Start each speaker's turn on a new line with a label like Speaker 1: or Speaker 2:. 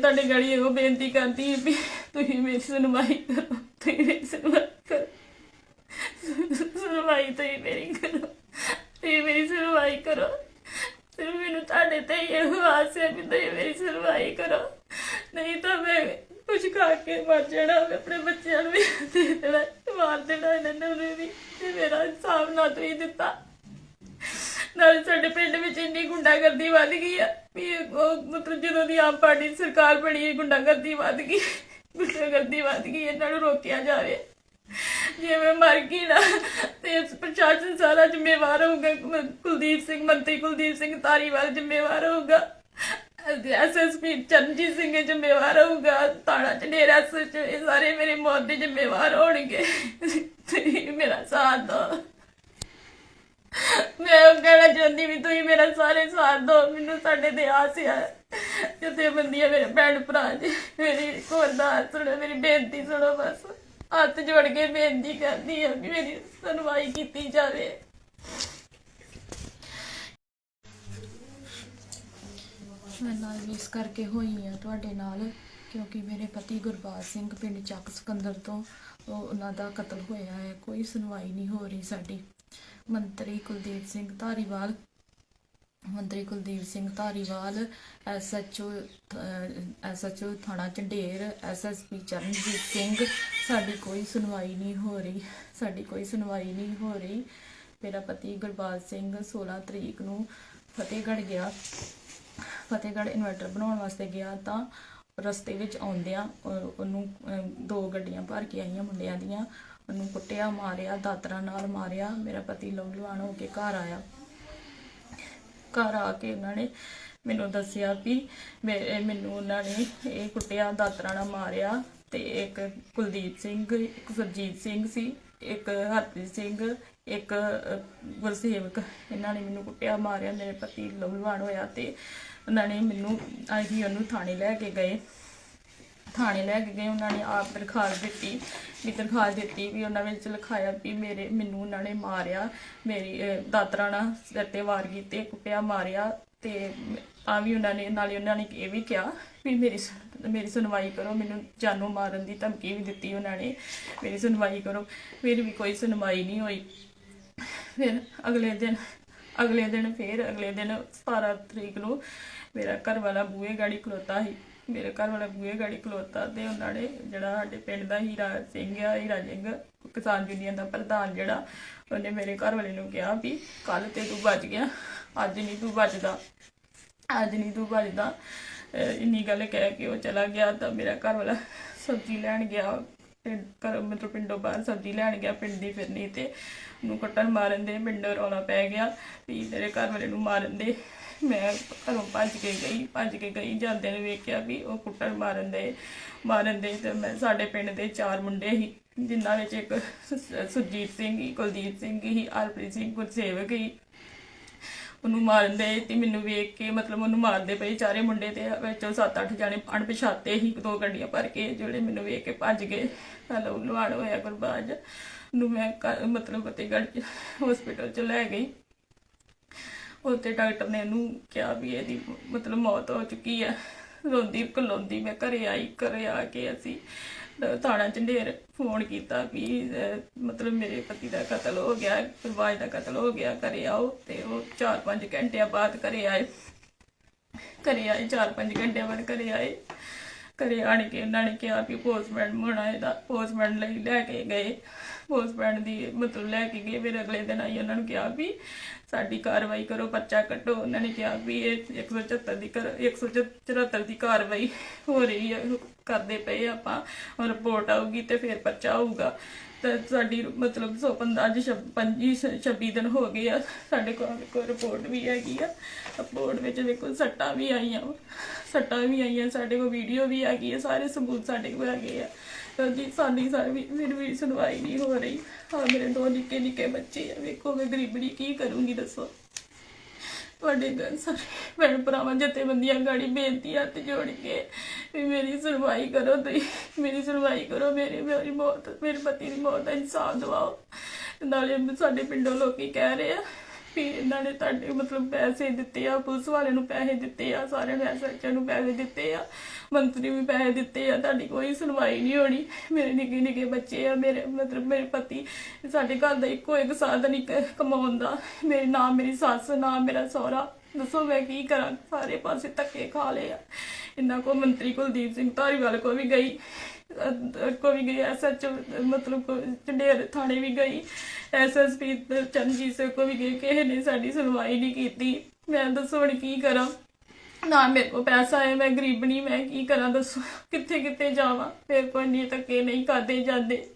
Speaker 1: ਤੁਹਾਡੇ ਗਾੜੀ ਇਹੋ ਬੇਨਤੀ ਕਰਦੀ ਹਾਂ ਵੀ ਤੁਸੀਂ ਮੇਰੀ ਸੁਣਵਾਈ ਕਰੋ, ਤੁਸੀਂ ਮੇਰੀ ਸੁਣਵਾਈ ਕਰੋ। ਸੁਣਵਾਈ ਤੁਸੀਂ ਮੇਰੀ ਕਰੋ, ਤੁਸੀਂ ਮੇਰੀ ਸੁਣਵਾਈ ਕਰੋ। ਸਿਰਫ ਮੈਨੂੰ ਤੁਹਾਡੇ ਤੇ ਇਹੋ ਆਸ ਹੈ ਵੀ ਤੁਸੀਂ ਮੇਰੀ ਸੁਣਵਾਈ ਕਰੋ। ਨਹੀਂ ਤਾਂ ਮੈਂ ਕੁਝ ਖਾ ਕੇ ਮਰ ਜਾਣਾ ਆਪਣੇ ਬੱਚਿਆਂ ਨੂੰ ਵੀ ਦੇ ਦੇਣਾ, ਮਾਰ ਦੇਣਾ ਇਹਨਾਂ ਨੂੰ ਵੀ, ਤੇ ਮੇਰਾ ਇਨਸਾਫ ਨਾ ਤੁਸੀਂ ਦਿੱਤਾ। ਨਾਲ ਸਾਡੇ ਪਿੰਡ ਵਿੱਚ ਇੰਨੀ ਗੁੰਡਾਗਰਦੀ ਵੱਧ ਗਈ ਆ ਵੀ ਉਹ ਮਤਲਬ ਜਦੋਂ ਦੀ ਆਮ ਪਾਰਟੀ ਸਰਕਾਰ ਬਣੀ ਹੈ ਗੁੰਡਾਗਰਦੀ ਵੱਧ ਗਈ, ਗੁੰਡਾਗਰਦੀ ਵੱਧ ਗਈ, ਇਹਨਾਂ ਨੂੰ ਰੋਕਿਆ ਜਾਵੇ। ਜੇ ਮੈਂ ਮਰ ਗਈ ਨਾ, ਤੇ ਪ੍ਰਸ਼ਾਸਨ ਸਾਰਾ ਜ਼ਿੰਮੇਵਾਰ ਹੋਊਗਾ ਕੁਲਦੀਪ ਸਿੰਘ, ਮੰਤਰੀ ਕੁਲਦੀਪ ਸਿੰਘ ਧਾਰੀਵਾਲ ਜ਼ਿੰਮੇਵਾਰ ਹੋਊਗਾ। ਐਸਐਸਪੀ ਚਰਨਜੀਤ ਸਿੰਘ ਜ਼ਿੰਮੇਵਾਰ ਹੋਊਗਾ ਤਾਣਾ ਚੰਡੇਰਾ ਸੱਚ ਇਹ ਸਾਰੇ ਮੇਰੇ ਮੌਤ ਦੇ ਜ਼ਿੰਮੇਵਾਰ ਹੋਣਗੇ। ਮੇਰਾ ਸਾਥ ਦਿਓ। ਚਾਹੁੰਦੀ ਵੀ ਤੁਸੀਂ ਮੇਰਾ ਸਾਰੇ ਸਾਥ ਦਿਓ, ਮੈਨੂੰ ਸਾਡੇ ਤੇ ਆਸ ਆ। ਜਿੱਥੇ ਬੰਦੀਆਂ ਮੇਰੇ ਭੈਣ ਭਰਾ ਜੀ ਮੇਰੀ ਕੋਰਦਾਰ ਸੁਣੋ, ਮੇਰੀ ਬੇਨਤੀ ਸੁਣੋ ਬਸ। ਹੱਥ ਜੋੜ ਕੇ ਬੇਨਤੀ ਕਰਦੀ ਹਾਂ ਵੀ ਮੇਰੀ ਸੁਣਵਾਈ ਕੀਤੀ ਜਾਵੇ।
Speaker 2: ਮੈਂ ਨਾਲ ਵੀ ਇਸ ਕਰਕੇ ਹੋਈ ਆ ਤੁਹਾਡੇ ਨਾਲ, ਕਿਉਂਕਿ ਮੇਰੇ ਪਤੀ ਗੁਰਬਾਜ ਸਿੰਘ ਪਿੰਡ ਚੱਕ ਸਿਕੰਦਰ ਤੋਂ ਉਹਨਾਂ ਦਾ ਕਤਲ ਹੋਇਆ ਹੈ, ਕੋਈ ਸੁਣਵਾਈ ਨਹੀਂ ਹੋ ਰਹੀ ਸਾਡੀ। ਮੰਤਰੀ ਕੁਲਦੀਪ ਸਿੰਘ ਧਾਰੀਵਾਲ, ਮੰਤਰੀ ਕੁਲਦੀਪ ਸਿੰਘ ਧਾਰੀਵਾਲ ਐਸਐਚਓ ਐਸਐਚਓ ਥਾਣਾ ਚੰਡੇਰ ਐਸਐਸਪੀ ਚਰਨਜੀਤ ਸਿੰਘ, ਸਾਡੀ ਕੋਈ ਸੁਣਵਾਈ ਨਹੀਂ ਹੋ ਰਹੀ, ਸਾਡੀ ਕੋਈ ਸੁਣਵਾਈ ਨਹੀਂ ਹੋ ਰਹੀ। ਮੇਰਾ ਪਤੀ ਗੁਰਬਾਜ ਸਿੰਘ 16 ਤਰੀਕ ਨੂੰ ਫਤਿਹਗੜ੍ਹ ਗਿਆ। ਫਤਿਹਗੜ੍ਹ ਇਨਵਰਟਰ ਬਣਾਉਣ ਵਾਸਤੇ ਗਿਆ ਤਾਂ ਰਸਤੇ ਵਿੱਚ ਆਉਂਦਿਆਂ ਉਹਨੂੰ ਦੋ ਗੱਡੀਆਂ ਭਰ ਕੇ ਆਈਆਂ ਮੁੰਡਿਆਂ ਦੀਆਂ। ਉਹਨੂੰ ਕੁੱਟਿਆ, ਮਾਰਿਆ, ਦਾਤਰਾ ਨਾਲ ਮਾਰਿਆ। ਮੇਰਾ ਪਤੀ ਲਹੂਲੁਹਾਨ ਹੋ ਕੇ ਘਰ ਆਇਆ। ਘਰ ਆ ਕੇ ਉਹਨਾਂ ਨੇ ਮੈਨੂੰ ਦੱਸਿਆ ਵੀ ਮੇ- ਮੈਨੂੰ ਉਹਨਾਂ ਨੇ ਇਹ ਕੁੱਟਿਆ, ਦਾਤਰਾ ਨਾਲ ਮਾਰਿਆ ਤੇ ਇੱਕ ਕੁਲਦੀਪ ਸਿੰਘ, ਇੱਕ ਸੁਰਜੀਤ ਸਿੰਘ ਸੀ, ਇੱਕ ਹਰਪ੍ਰੀਤ ਸਿੰਘ, ਇੱਕ ਗੁਰਸੇਵਕ। ਇਹਨਾਂ ਨੇ ਮੈਨੂੰ ਕੁੱਟਿਆ, ਮਾਰਿਆ, ਮੇਰੇ ਪਤੀ ਲਹੂ ਲਹੂਲੁਹਾਨ ਹੋਇਆ ਤੇ ਉਹਨਾਂ ਨੇ ਮੈਨੂੰ ਅਸੀਂ ਉਹਨੂੰ ਥਾਣੇ ਲੈ ਕੇ ਗਏ। ਥਾਣੇ ਲੈ ਕੇ ਗਏ ਉਹਨਾਂ ਨੇ ਆਪ ਦਰਖਾਸਤ ਦਿੱਤੀ ਵੀ ਦਰਖਾਸਤ ਦਿੱਤੀ ਵੀ ਉਹਨਾਂ ਵਿੱਚ ਲਿਖਾਇਆ ਵੀ ਮੇਰੇ ਮੈਨੂੰ ਉਹਨਾਂ ਨੇ ਮਾਰਿਆ ਮੇਰੀ ਅਹ, ਦਾਤਰਾ ਨਾਲ ਸਿਰ ਤੇ ਵਾਰ ਕੀਤੇ ਕੁੱਟਿਆ ਮਾਰਿਆ ਤੇ ਆ ਵੀ ਉਹਨਾਂ ਨੇ ਨਾਲੇ ਉਹਨਾਂ ਨੇ ਇਹ ਵੀ ਕਿਹਾ ਵੀ ਮੇਰੀ ਸੁਣ- ਮੇਰੀ ਸੁਣਵਾਈ ਕਰੋ ਮੈਨੂੰ ਜਾਨੋਂ ਮਾਰਨ ਦੀ ਧਮਕੀ ਵੀ ਦਿੱਤੀ ਉਹਨਾਂ ਨੇ ਮੇਰੀ ਸੁਣਵਾਈ ਕਰੋ ਫਿਰ ਵੀ ਕੋਈ ਸੁਣਵਾਈ ਨਹੀਂ ਹੋਈ। ਫਿਰ ਅਗਲੇ ਦਿਨ ਅਗਲੇ ਦਿਨ ਫਿਰ ਅਗਲੇ ਦਿਨ 17 ਤਰੀਕ ਨੂੰ ਮੇਰਾ ਘਰ ਵਾਲਾ ਬੂਹੇ ਗਾੜੀ ਖਲੋਤਾ ਸੀ। ਮੇਰੇ ਘਰ ਵਾਲਾ ਬੂਹੇ ਗਾੜੀ ਖਲੋਤਾ ਤੇ ਉਹਨਾਂ ਨੇ ਜਿਹੜਾ ਸਾਡੇ ਪਿੰਡ ਦਾ ਹੀਰਾ ਸਿੰਘ ਆ, ਹੀਰਾ ਸਿੰਘ, ਕਿਸਾਨ ਯੂਨੀਅਨ ਦਾ ਪ੍ਰਧਾਨ ਜਿਹੜਾ, ਉਹਨੇ ਮੇਰੇ ਘਰ ਵਾਲੇ ਨੂੰ ਕਿਹਾ ਵੀ ਕੱਲ ਤੇ ਤੂੰ ਬਚ ਗਿਆ, ਅੱਜ ਨਹੀਂ ਤੂੰ ਬਚਦਾ, ਅੱਜ ਨਹੀਂ ਤੂੰ ਬਚਦਾ। ਇੰਨੀ ਗੱਲ ਕਹਿ ਕੇ ਉਹ ਚਲਾ ਗਿਆ ਤਾਂ ਮੇਰਾ ਘਰ ਵਾਲਾ ਸਬਜ਼ੀ ਲੈਣ ਗਿਆ। ਪਿੰਡ ਘਰ ਮਤਲਬ ਪਿੰਡੋਂ ਬਾਹਰ ਸਬਜ਼ੀ ਲੈਣ ਗਿਆ, ਪਿੰਡ ਦੀ ਫਿਰਨੀ ਤੇ ਉਹਨੂੰ ਕੱਟਣ ਮਾਰਨ ਦੇ ਪਿੰਡੋਂ ਰੌਲਾ ਪੈ ਗਿਆ। ਵੀ ਮੇਰੇ ਘਰ ਵਾਲੇ ਨੂੰ ਮਾਰਨ ਦੇ। ਮੈਂ ਘਰੋਂ ਭੱਜ ਕੇ ਗਈ, ਭੱਜ ਕੇ ਗਈ ਜਾਂਦੇ ਨੇ ਵੇਖਿਆ ਵੀ ਉਹ ਕੁੱਟਣ ਮਾਰਨ ਦੇ ਮਾਰਨ ਦੇ। ਤੇ ਮੈਂ ਸਾਡੇ ਪਿੰਡ ਦੇ ਚਾਰ ਮੁੰਡੇ ਸੀ, ਜਿਨ੍ਹਾਂ ਵਿੱਚ ਇੱਕ ਸ- ਸੁਰਜੀਤ ਸਿੰਘ ਸੀ, ਕੁਲਦੀਪ ਸਿੰਘ ਸੀ, ਹਰਪ੍ਰੀਤ ਸਿੰਘ, ਗੁਰਸੇਵਕ ਹੀ ਉਹਨੂੰ ਮਾਰਨ ਤੇ ਮੈਨੂੰ ਵੇਖ ਕੇ ਮਤਲਬ ਉਹਨੂੰ ਮਾਰਦੇ ਪਏ ਚਾਰੇ ਮੁੰਡੇ ਤੇ ਵਿੱਚੋਂ 7-8 ਜਾਣੇ ਅਣਪਛਾਤੇ ਹੀ ਦੋ ਗੱਡੀਆਂ ਭਰ ਕੇ ਜਿਹੜੇ ਮੈਨੂੰ ਵੇਖ ਕੇ ਭੱਜ ਗਏ। ਹਲੋ ਲਵਾੜ ਹੋਇਆ ਗੁਰਬਾਜ ਨੂੰ ਮੈਂ ਮਤਲਬ ਫਤਿਹਗੜ੍ਹ ਹਸਪੀਟਲ ਚ ਲੈ ਗਈ। ਉੱਥੇ ਡਾਕਟਰ ਨੇ ਇਹਨੂੰ ਕਿਹਾ ਵੀ ਇਹਦੀ ਮਤਲਬ ਮੌਤ ਹੋ ਚੁੱਕੀ ਹੈ ਰੋਂਦੀ ਕਲੋਂਦੀ ਮੈਂ ਘਰੇ ਆਈ, ਘਰੇ ਆ ਕੇ ਅਸੀਂ ਥਾਣਾ ਝੰਡੇਰ ਫੋਨ ਕੀਤਾ ਵੀ ਮਤਲਬ ਮੇਰੇ ਪਤੀ ਦਾ ਕਤਲ ਹੋ ਗਿਆ, ਪਰਿਵਾਰ ਦਾ ਕਤਲ ਹੋ ਗਿਆ, ਘਰੇ ਆਓ ਤੇ ਉਹ 4-5 ਘੰਟਿਆਂ ਬਾਅਦ ਘਰੇ ਆਏ। ਘਰੇ ਆਏ 4-5 ਘੰਟਿਆਂ ਬਾਅਦ ਘਰੇ ਆਏ। ਘਰੇ ਆਣ ਕੇ ਉਹਨਾਂ ਨੇ ਕਿਹਾ ਵੀ ਪੋਸਟਮੈਨ ਹੋਣਾ ਇਹਦਾ ਪੋਸਟਮੈਨ ਲਈ ਲੈ ਕੇ ਗਏ। ਪੋਸਟਮੈਨ ਦੀ ਮਤਲਬ ਲੈ ਕੇ ਗਏ, ਫਿਰ ਅਗਲੇ ਦਿਨ ਆਈ ਉਹਨਾਂ ਨੂੰ ਕਿਹਾ ਵੀ ਸਾਡੀ ਕਾਰਵਾਈ ਕਰੋ, ਪਰਚਾ ਕੱਟੋ ਉਹਨਾਂ ਨੇ ਕਿਹਾ ਵੀ ਇਹ 174 ਦੀ ਕਰ 174 ਦੀ ਕਾਰਵਾਈ ਹੋ ਰਹੀ ਹੈ ਕਰਦੇ ਪਏ ਆਪਾਂ। ਰਿਪੋਰਟ ਆਊਗੀ ਤੇ ਫਿਰ ਪਰਚਾ ਆਊਗਾ। ਤਾਂ ਸਾਡੀ ਮਤਲਬ 115 ਅੱਜ 25 26 ਦਿਨ ਹੋ ਗਏ ਆ। ਸਾਡੇ ਕੋਲ ਕੋਈ ਰਿਪੋਰਟ ਵੀ ਹੈਗੀ ਆ। ਰਿਪੋਰਟ ਵਿੱਚ ਦੇਖੋ ਸੱਟਾਂ ਵੀ ਆਈਆਂ ਸੱਟਾਂ ਵੀ ਆਈਆਂ, ਸਾਡੇ ਕੋਲ ਵੀਡੀਓ ਵੀ ਹੈਗੀ ਆ, ਸਾਰੇ ਸਬੂਤ ਸਾਡੇ ਕੋਲ ਹੈਗੇ ਆ। ਤਾਂ ਜੀ ਸਾਡੀ ਸਾਰੀ ਫਿਰ ਵੀ ਸੁਣਵਾਈ ਨਹੀਂ ਹੋ ਰਹੀ। ਹਾਂ, ਮੇਰੇ ਦੋ ਨਿੱਕੇ ਨਿੱਕੇ ਬੱਚੇ ਆ, ਵੇਖੋ ਮੈਂ ਗਰੀਬੜੀ ਕੀ ਕਰੂੰਗੀ, ਦੱਸੋ। ਤੁਹਾਡੇ ਘਰ ਸਾਰੇ ਭੈਣ ਭਰਾਵਾਂ ਜਥੇਬੰਦੀਆਂ ਗਾੜੀ ਬੇਨਤੀ ਹੱਥ ਜੋੜ ਕੇ ਵੀ ਮੇਰੀ ਸੁਣਵਾਈ ਕਰੋ, ਤੁਸੀਂ ਮੇਰੀ ਸੁਣਵਾਈ ਕਰੋ, ਮੇਰੀ ਮੇਰੀ ਬਹੁਤ, ਮੇਰੇ ਪਤੀ ਦੀ ਮੌਤ ਦਾ ਇਨਸਾਫ ਦਿਵਾਓ। ਨਾਲੇ ਸਾਡੇ ਪਿੰਡੋਂ ਲੋਕੀ ਕਹਿ ਰਹੇ ਆ
Speaker 1: ਵੀ ਇਹਨਾਂ ਨੇ ਤੁਹਾਡੇ ਮਤਲਬ ਪੈਸੇ ਦਿੱਤੇ ਆ, ਪੁਲਿਸ ਵਾਲਿਆਂ ਨੂੰ ਪੈਸੇ ਦਿੱਤੇ ਆ, ਸਾਰਿਆਂ ਨੂੰ ਐਸਐਚਓ ਨੂੰ ਪੈਸੇ ਦਿੱਤੇ ਆ, ਮੰਤਰੀ ਵੀ ਪੈਸੇ ਦਿੱਤੇ ਆ, ਤੁਹਾਡੀ ਕੋਈ ਸੁਣਵਾਈ ਨਹੀਂ ਹੋਣੀ। ਮੇਰੇ ਨਿੱਕੇ ਨਿੱਕੇ ਬੱਚੇ ਆ, ਮੇਰੇ ਮਤਲਬ ਮੇਰੇ ਪਤੀ, ਸਾਡੇ ਘਰ ਦਾ ਇੱਕੋ ਇੱਕ ਸਾਧਨ ਇੱਕ ਕਮਾਉਣ ਦਾ। ਮੇਰੇ ਨਾ ਮੇਰੀ ਸੱਸ, ਨਾ ਮੇਰਾ ਸਹੁਰਾ। ਦੱਸੋ ਮੈਂ ਕੀ ਕਰਾਂ? ਸਾਰੇ ਪਾਸੇ ਧੱਕੇ ਖਾ ਲਏ ਆ। ਇਹਨਾਂ ਕੋ ਮੰਤਰੀ ਕੁਲਦੀਪ ਸਿੰਘ ਧਾਰੀਵਾਲ ਕੋ ਵੀ ਗਈ। ਅਹ ਕੋ ਵੀ ਗਈ ਐਸਐਚ ਮਤਲਬ ਕੋ ਚੰਡੇਰ ਥਾਣੇ ਵੀ ਗਈ। ਐਸਐਸਪੀ ਚੰਦਜੀਤ ਸਿੰਘ ਕੋ ਵੀ ਗਈ, ਕਿਸੇ ਨੇ ਸਾਡੀ ਸੁਣਵਾਈ ਨਹੀਂ ਕੀਤੀ। ਮੈਂ ਦੱਸੋ ਹੁਣ ਕੀ ਕਰਾਂ? ਨਾ ਮੇਰੇ ਕੋ ਪੈਸਾ ਹੈ, ਮੈਂ ਗਰੀਬਣੀ ਮੈਂ ਕੀ ਕਰਾਂ ਦੱਸੋ? ਕਿੱਥੇ ਕਿੱਥੇ ਜਾਵਾਂ? ਫਿਰ ਕੋਈ ਨਹੀਂ ਧੱਕੇ ਨਹੀਂ ਕਰਦੇ ਜਾਂਦੇ?